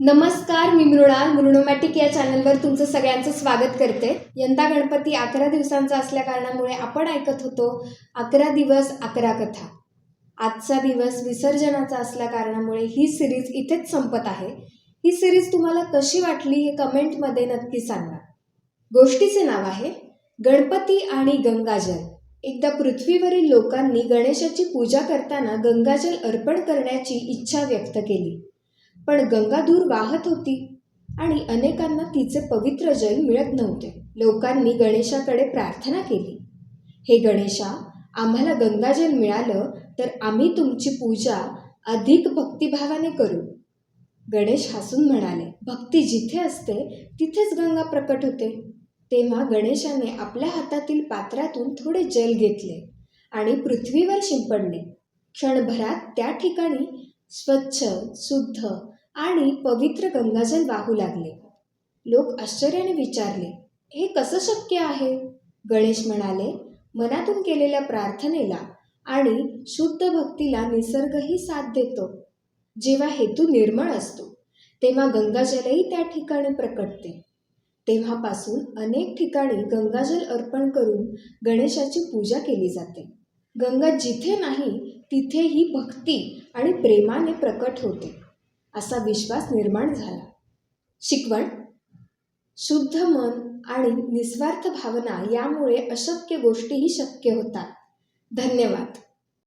नमस्कार मी मृणाल. मृणोमॅटिक या चॅनलवर तुमचं सगळ्यांचं स्वागत करते. यंदा गणपती अकरा दिवसांचा असल्या कारणामुळे आपण ऐकत होतो अकरा दिवस अकरा कथा. आजचा दिवस विसर्जनाचा असल्या कारणामुळे ही सिरीज इथेच संपत आहे. ही सिरीज तुम्हाला कशी वाटली हे कमेंटमध्ये नक्की सांगा. गोष्टीचे नाव आहे गणपती आणि गंगाजल. एकदा पृथ्वीवरील लोकांनी गणेशाची पूजा करताना गंगाजल अर्पण करण्याची इच्छा व्यक्त केली. पण गंगा दूर वाहत होती आणि अनेकांना तिचे पवित्र जल मिळत नव्हते. लोकांनी गणेशाकडे प्रार्थना केली. हे गणेशा आम्हाला गंगाजल मिळालं तर आम्ही तुमची पूजा अधिक भक्तिभावाने करू. गणेश हसून म्हणाले भक्ती जिथे असते तिथेच गंगा प्रकट होते. तेव्हा गणेशाने आपल्या हातातील पात्रातून थोडे जल घेतले आणि पृथ्वीवर शिंपडले. क्षणभरात त्या ठिकाणी स्वच्छ शुद्ध आणि पवित्र गंगाजल वाहू लागले. लोक आश्चर्याने विचारले हे कसं शक्य आहे? गणेश म्हणाले मनातून केलेल्या प्रार्थनेला आणि शुद्ध भक्तीला निसर्गही साथ देतो. जेव्हा हेतू निर्मळ असतो तेव्हा गंगाजलही त्या ठिकाणी प्रकटते. तेव्हापासून अनेक ठिकाणी गंगाजल अर्पण करून गणेशाची पूजा केली जाते. गंगा जिथे नाही तिथे ही भक्ती आणि प्रेमाने प्रकट होते. असा विश्वास निर्माण झाला. शिकवण शुद्ध मन आणि निस्वार्थ भावना यामुळे अशक्य गोष्टीही शक्य होतात. धन्यवाद.